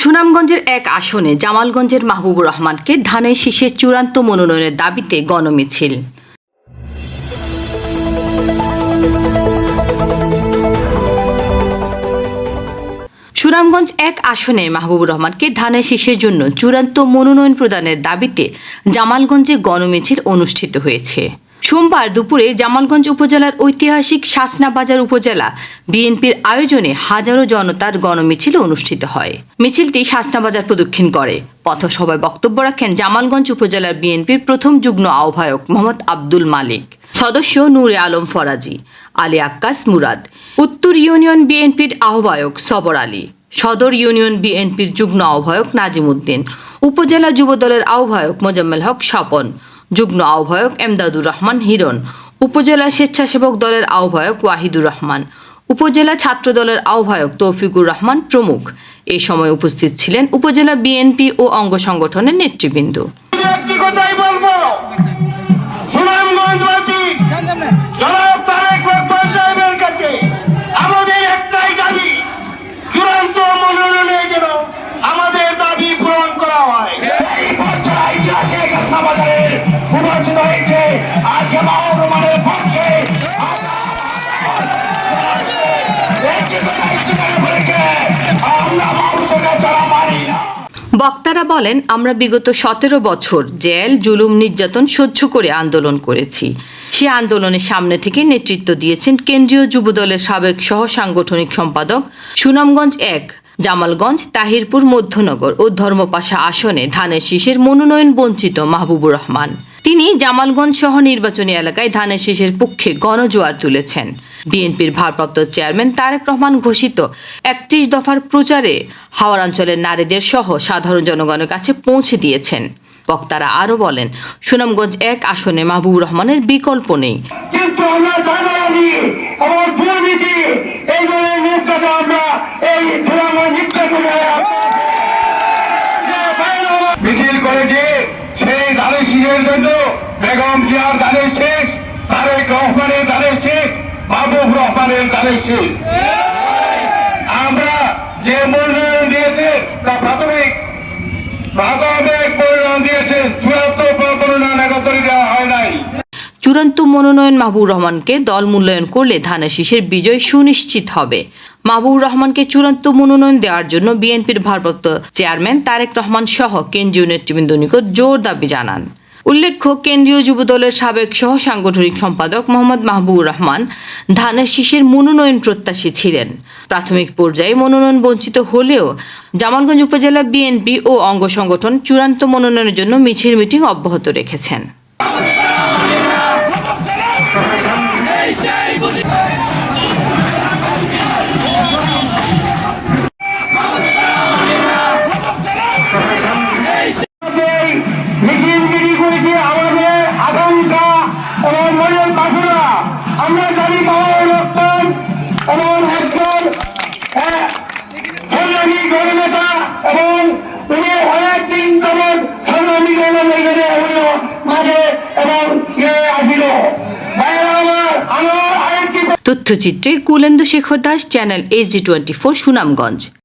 সুনামগঞ্জের এক আসনে জামালগঞ্জের মাহবুবুর রহমানকে ধানের শীষের চূড়ান্ত মনোনয়নের দাবিতে গণমিছিল। সুনামগঞ্জ এক আসনে মাহবুবুর রহমানকে ধানের শীষের জন্য চূড়ান্ত মনোনয়ন প্রদানের দাবিতে জামালগঞ্জে গণমিছিল অনুষ্ঠিত হয়েছে। সোমবার দুপুরে জামালগঞ্জ উপজেলার ঐতিহাসিক শাসনা বাজার উপজেলা বিএনপির আয়োজনে হাজারো জনতার গণমিছিল অনুষ্ঠিত হয়। মিছিলটি শাসনাবাজার প্রদক্ষিণ করে। পথসভায় বক্তব্য রাখেন জামালগঞ্জ উপজেলার বিএনপির প্রথম যুগ্ম আহ্বায়ক মোহাম্মদ আব্দুল মালিক, সদস্য নূরে আলম ফরাজি, আলী আক্কাস মুরাদ, উত্তর ইউনিয়ন বিএনপির আহ্বায়ক সবর আলী, সদর ইউনিয়ন বিএনপির যুগ্ম আহ্বায়ক নাজিম উদ্দিন উপজেলা যুবদলের আহ্বায়ক মোজাম্মেল হক স্বপন যুগ্ম আহ্বায়ক এমদাদুর রহমান হিরণ, উপজেলা স্বেচ্ছাসেবক দলের আহ্বায়ক ওয়াহিদুর রহমান, উপজেলা ছাত্র দলের আহ্বায়ক তৌফিকুর রহমান প্রমুখ। এ সময় উপস্থিত ছিলেন উপজেলা বিএনপি ও অঙ্গ সংগঠনের নেতৃবৃন্দ। বক্তারা বলেন, আমরা বিগত সতেরো বছর জেল, জুলুম, নির্যাতন সহ্য করে আন্দোলন করেছি। সে আন্দোলনের সামনে থেকে নেতৃত্ব দিয়েছেন কেন্দ্রীয় যুবদলের সাবেক সহ সাংগঠনিক সম্পাদক সুনামগঞ্জ এক, জামালগঞ্জ, তাহিরপুর, মধ্যনগর ও ধর্মপাশা আসনে ধানের শীষের মনোনয়ন বঞ্চিত মাহবুবুর রহমান। তিনি জামালগঞ্জ সহ নির্বাচনী এলাকায় ধানের শীষের পক্ষে গণজোয়ার তুলেছেন। বিএনপির ভারপ্রাপ্ত চেয়ারম্যান তারেক রহমান ঘোষিত একত্রিশ দফার প্রচারে হাওড় অঞ্চলের নারীদের সহ সাধারণ জনগণের কাছে পৌঁছে দিয়েছেন। বক্তারা আরও বলেন, সুনামগঞ্জ এক আসনে মাহবুবুর রহমানের বিকল্প নেই। মিছিল শীষের জন্য বেগম জিয়ার ধানের শেষ, তারেক রহমানের ধানের শেষ মাহবুব রহমানের ধানের শেষ। আমরা যে মূল্যায়ন দিয়েছে তা প্রাথমিক প্রাথমিক পরিণাম দিয়েছেন, চূড়ান্ত পরিণাম একত্রে দেওয়া হয় নাই। চূড়ান্ত মনোনয়ন মাহবুব রহমানকে দল মূল্যায়ন করলে ধানের শীষের বিজয় সুনিশ্চিত হবে। মাহবুবুর রহমানকে চূড়ান্ত মনোনয়ন দেওয়ার জন্য বিএনপির ভারপ্রাপ্ত চেয়ারম্যান তারেক রহমান সহ কেন্দ্রীয় নেতৃবৃন্দ নিকট জোর দাবি জানান। উল্লেখ্য, কেন্দ্রীয় যুবদলের সাবেক সহ সাংগঠনিক সম্পাদক মোহাম্মদ মাহবুবুর রহমান ধানের শীষের মনোনয়ন প্রত্যাশী ছিলেন। প্রাথমিক পর্যায়ে মনোনয়ন বঞ্চিত হলেও জামালগঞ্জ উপজেলা বিএনপি ও অঙ্গ সংগঠন চূড়ান্ত মনোনয়নের জন্য মিছিল মিটিং অব্যাহত রেখেছেন। তথ্যচিত্রে Kulendu Shekhar Das channel HD twenty four Sunamganj.